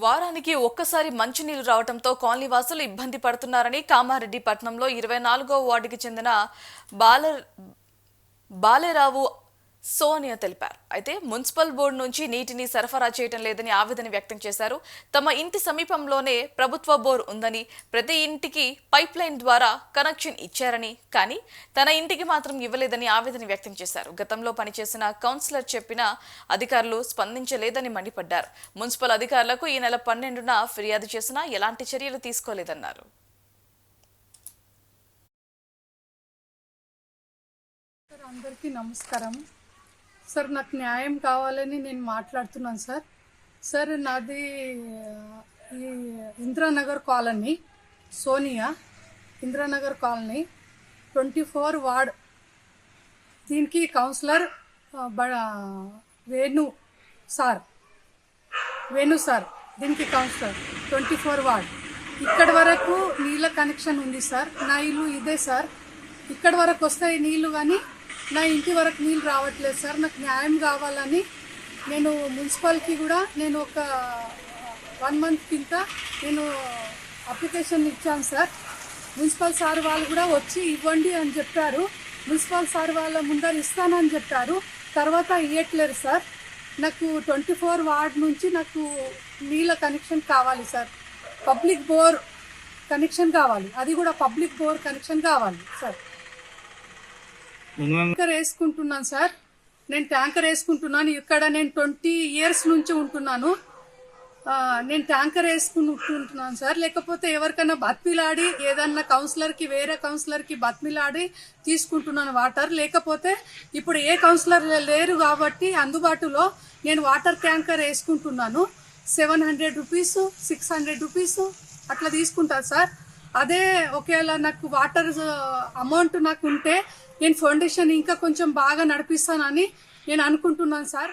వారానికి ఒక్కసారి మంచినీళ్ళు రావడంతో కాలనీవాసులు ఇబ్బంది పడుతున్నారని కామారెడ్డి పట్టణంలో ఇరవై నాలుగో వార్డుకి చెందిన బాల బాలేరావు సోనియా తెలిపారు. అయితే మున్సిపల్ బోర్డు నుంచి నీటిని సరఫరా చేయటం లేదని ఆవేదన వ్యక్తం చేశారు. తమ ఇంటి సమీపంలోనే ప్రభుత్వ బోర్ ఉందని ప్రతి ఇంటికి పైప్ లైన్ ద్వారా కనెక్షన్ ఇచ్చారని కానీ తన ఇంటికి మాత్రం ఇవ్వలేదని ఆవేదన వ్యక్తం చేశారు. గతంలో పనిచేసిన కౌన్సిలర్ చెప్పిన అధికారులు స్పందించలేదని మండిపడ్డారు. మున్సిపల్ అధికారులకు ఈ నెల పన్నెండున ఫిర్యాదు చేసినా ఎలాంటి చర్యలు తీసుకోలేదన్నారు. అందరికీ నమస్కారం. సార్ నాకు న్యాయం కావాలని నేను మాట్లాడుతున్నాను సార్. సార్ నాది ఈ Indiranagar colony Sonia Indiranagar colony twenty four ward. దీనికి కౌన్సిలర్ బ- వేణు సార్. వేణు సార్ దీనికి కౌన్సిలర్ ట్వంటీ ఫోర్ వార్డ్. ఇక్కడ వరకు నీళ్ళ కనెక్షన్ ఉంది సార్. నా ఇల్లు ఇదే సార్. ఇక్కడ వరకు వస్తాయి నీళ్ళు కానీ నా ఇంటి వరకు నీళ్ళు రావట్లేదు సార్. నాకు న్యాయం కావాలని నేను మున్సిపాలిటీ కూడా నేను ఒక వన్ మంత్ కింద నేను అప్లికేషన్ ఇచ్చాను సార్. మున్సిపల్ సార్ వాళ్ళు కూడా వచ్చి ఇవ్వండి అని చెప్పారు. మున్సిపల్ సార్ వాళ్ళ ముందర ఇస్తానని చెప్పారు. తర్వాత ఇవ్వట్లేరు సార్. నాకు ట్వంటీ ఫోర్ వార్డ్ నుంచి నాకు నీళ్ళ కనెక్షన్ కావాలి సార్. పబ్లిక్ బోర్ కనెక్షన్ కావాలి. అది కూడా పబ్లిక్ బోర్ కనెక్షన్ కావాలి సార్. ట్యాంకర్ వేసుకుంటున్నాను సార్. నేను ట్యాంకర్ వేసుకుంటున్నాను. ఇక్కడ నేను ట్వంటీ ఇయర్స్ నుంచి ఉంటున్నాను. నేను ట్యాంకర్ వేసుకుంటుంటున్నాను సార్. లేకపోతే ఎవరికైనా బతిమిలాడి ఏదన్నా కౌన్సిలర్కి వేరే కౌన్సిలర్కి బతిమిలాడి తీసుకుంటున్నాను వాటర్. లేకపోతే ఇప్పుడు ఏ కౌన్సిలర్ లేరు కాబట్టి అందుబాటులో నేను వాటర్ ట్యాంకర్ వేసుకుంటున్నాను. Seven hundred rupees six hundred rupees అట్లా తీసుకుంటాను సార్. అదే ఒకవేళ నాకు వాటర్ అమౌంట్ నాకు ఉంటే నేను ఫౌండేషన్ ఇంకా కొంచెం బాగా నడిపిస్తానని నేను అనుకుంటున్నాను సార్.